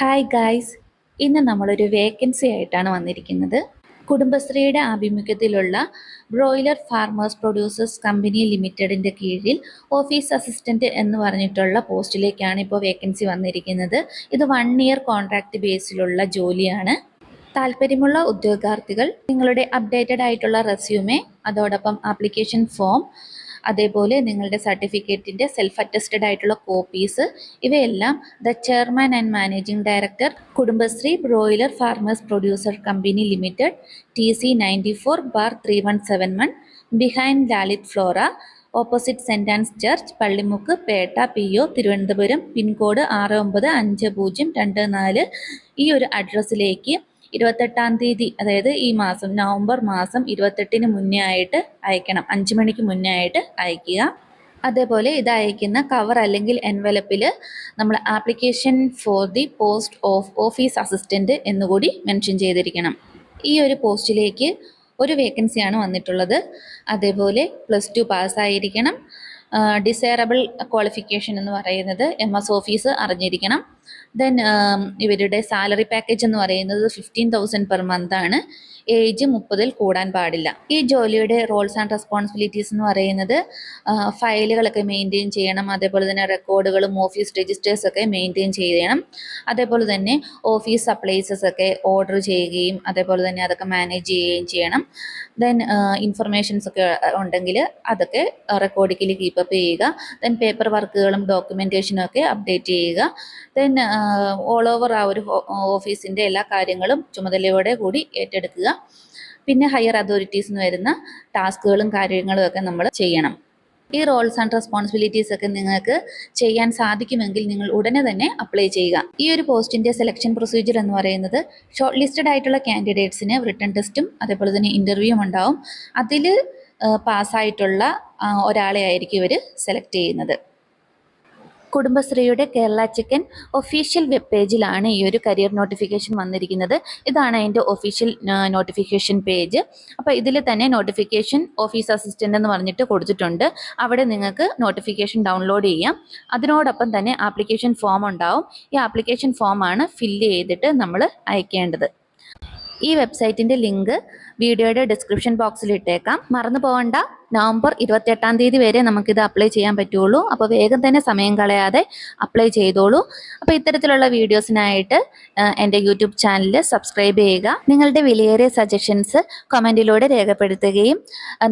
Hi guys ഇന്ന് നമ്മളൊരു vacancy ആയിട്ടാണ് വന്നിരിക്കുന്നത്. കുടുംബശ്രീയുടെ ആഭിമുഖ്യത്തിലുള്ള ബ്രോയിലർ ഫാർമേഴ്സ് പ്രൊഡ്യൂസേഴ്സ് കമ്പനി ലിമിറ്റഡിന്റെ കീഴിൽ ഓഫീസ് അസിസ്റ്റന്റ് എന്ന് പറഞ്ഞിട്ടുള്ള പോസ്റ്റിലേക്കാണ് ഇപ്പോൾ വേക്കൻസി വന്നിരിക്കുന്നത്. ഇത് വൺ ഇയർ കോൺട്രാക്റ്റ് ബേസിലുള്ള ജോലിയാണ്. താല്പര്യമുള്ള ഉദ്യോഗാർത്ഥികൾ നിങ്ങളുടെ അപ്ഡേറ്റഡ് ആയിട്ടുള്ള റെസ്യൂമെ അതോടൊപ്പം ആപ്ലിക്കേഷൻ ഫോം അതേപോലെ നിങ്ങളുടെ സർട്ടിഫിക്കറ്റിന്റെ സെൽഫ് അറ്റസ്റ്റഡ് ആയിട്ടുള്ള കോപ്പീസ് ഇവയെല്ലാം the chairman and managing director Kudumbashree broiler farmers producer company limited T C ninety four bar three behind Lalith Flora opposite Saint Ann's church Pallimukku Pettah P O Thiruvananthapuram pin code ആറ് ഒമ്പത് അഞ്ച് പൂജ്യം രണ്ട് നാല്. ഈ ഒരു അഡ്രസ്സിലേക്ക് ഇരുപത്തെട്ടാം തീയതി അതായത് ഈ മാസം നവംബർ മാസം ഇരുപത്തെട്ടിന് മുന്നേ ആയിട്ട് അയക്കണം. അഞ്ച് മണിക്ക് മുന്നേ ആയിട്ട് അയക്കുക. അതേപോലെ ഇത് അയക്കുന്ന കവർ അല്ലെങ്കിൽ എൻവലപ്പിൽ നമ്മൾ application for the post of office assistant എന്നുകൂടി മെൻഷൻ ചെയ്തിരിക്കണം. ഈ ഒരു പോസ്റ്റിലേക്ക് ഒരു വേക്കൻസിയാണ് വന്നിട്ടുള്ളത്. അതേപോലെ പ്ലസ് ടു പാസ്സായിരിക്കണം ഡിസൈറബിൾ ക്വാളിഫിക്കേഷൻ എന്ന് പറയുന്നത് എം എസ് ഓഫീസ് അറിഞ്ഞിരിക്കണം. ദെൻ ഇവരുടെ സാലറി പാക്കേജ് എന്ന് പറയുന്നത് ഫിഫ്റ്റീൻ തൗസൻഡ് പെർ മന്ത് ആണ്. ഏജ് മുപ്പതിൽ കൂടാൻ പാടില്ല. ഈ ജോലിയുടെ റോൾസ് ആൻഡ് റെസ്പോൺസിബിലിറ്റീസ് എന്ന് പറയുന്നത് ഫയലുകളൊക്കെ മെയിന്റെയിൻ ചെയ്യണം. അതേപോലെ തന്നെ റെക്കോർഡുകളും ഓഫീസ് രജിസ്റ്റേഴ്സ് ഒക്കെ മെയിന്റെയിൻ ചെയ്യണം. അതേപോലെ തന്നെ ഓഫീസ് സപ്ലൈസസ് ഒക്കെ ഓർഡർ ചെയ്യുകയും അതേപോലെ തന്നെ അതൊക്കെ മാനേജ് ചെയ്യുകയും ചെയ്യണം. ദെൻ ഇൻഫർമേഷൻസ് ഒക്കെ ഉണ്ടെങ്കിൽ അതൊക്കെ റെക്കോർഡിക്കലി കീപ്പപ്പ് ചെയ്യുക. ദെൻ പേപ്പർ വർക്കുകളും ഡോക്യുമെന്റേഷനും ഒക്കെ അപ്ഡേറ്റ് ചെയ്യുക. ദെൻ ഓൾ ഓവർ ആ ഒരു ഓഫീസിന്റെ എല്ലാ കാര്യങ്ങളും ചുമതലയോടെ കൂടി ഏറ്റെടുക്കുക. പിന്നെ ഹയർ അതോറിറ്റീസ് എന്ന് വരുന്ന ടാസ്കുകളും കാര്യങ്ങളും ഒക്കെ നമ്മൾ ചെയ്യണം. ഈ റോൾസ് ആൻഡ് റെസ്പോൺസിബിലിറ്റീസ് ഒക്കെ നിങ്ങൾക്ക് ചെയ്യാൻ സാധിക്കുമെങ്കിൽ നിങ്ങൾ ഉടനെ തന്നെ അപ്ലൈ ചെയ്യുക. ഈ ഒരു പോസ്റ്റിന്റെ സെലക്ഷൻ പ്രൊസീജിയർ എന്ന് പറയുന്നത് ഷോർട്ട് ലിസ്റ്റഡ് ആയിട്ടുള്ള കാൻഡിഡേറ്റ്സിന് റിട്ടേൺ ടെസ്റ്റും അതേപോലെ തന്നെ ഇന്റർവ്യൂവും ഉണ്ടാവും. അതിൽ പാസ്സായിട്ടുള്ള ഒരാളെ ആയിരിക്കും ഇവർ സെലക്ട് ചെയ്യുന്നത്. കുടുംബശ്രീയുടെ കേരള ചിക്കൻ ഒഫീഷ്യൽ വെബ് പേജിലാണ് ഈ ഒരു കരിയർ നോട്ടിഫിക്കേഷൻ വന്നിരിക്കുന്നത്. ഇതാണ് അതിന്റെ ഒഫീഷ്യൽ നോട്ടിഫിക്കേഷൻ പേജ് അപ്പോൾ ഇതിൽ തന്നെ നോട്ടിഫിക്കേഷൻ ഓഫീസ് അസിസ്റ്റന്റ് എന്ന് പറഞ്ഞിട്ട് കൊടുത്തിട്ടുണ്ട്. അവിടെ നിങ്ങൾക്ക് നോട്ടിഫിക്കേഷൻ ഡൗൺലോഡ് ചെയ്യാം. അതിനോടൊപ്പം തന്നെ ആപ്ലിക്കേഷൻ ഫോം ഉണ്ടാവും. ഈ ആപ്ലിക്കേഷൻ ഫോമാണ് ഫില്ല് ചെയ്തിട്ട് നമ്മൾ അയക്കേണ്ടത്. ഈ വെബ്സൈറ്റിന്റെ ലിങ്ക് വീഡിയോയുടെ ഡിസ്ക്രിപ്ഷൻ ബോക്സിൽ ഇട്ടേക്കാം. മറന്നു പോകണ്ട നവംബർ ഇരുപത്തെട്ടാം തീയതി വരെ നമുക്കിത് അപ്ലൈ ചെയ്യാൻ പറ്റുള്ളൂ. അപ്പോൾ വേഗം തന്നെ സമയം കളയാതെ അപ്ലൈ ചെയ്തോളൂ. അപ്പോൾ ഇത്തരത്തിലുള്ള വീഡിയോസിനായിട്ട് എന്റെ യൂട്യൂബ് ചാനൽ സബ്സ്ക്രൈബ് ചെയ്യുക. നിങ്ങളുടെ വിലയേറിയ സജഷൻസ് കമന്റിലൂടെ രേഖപ്പെടുത്തുകയും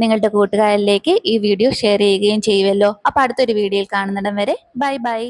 നിങ്ങളുടെ കൂട്ടുകാരിലേക്ക് ഈ വീഡിയോ ഷെയർ ചെയ്യുകയും ചെയ്യുമല്ലോ അപ്പോൾ അടുത്തൊരു വീഡിയോയിൽ കാണുന്നിടം വരെ. Bye bye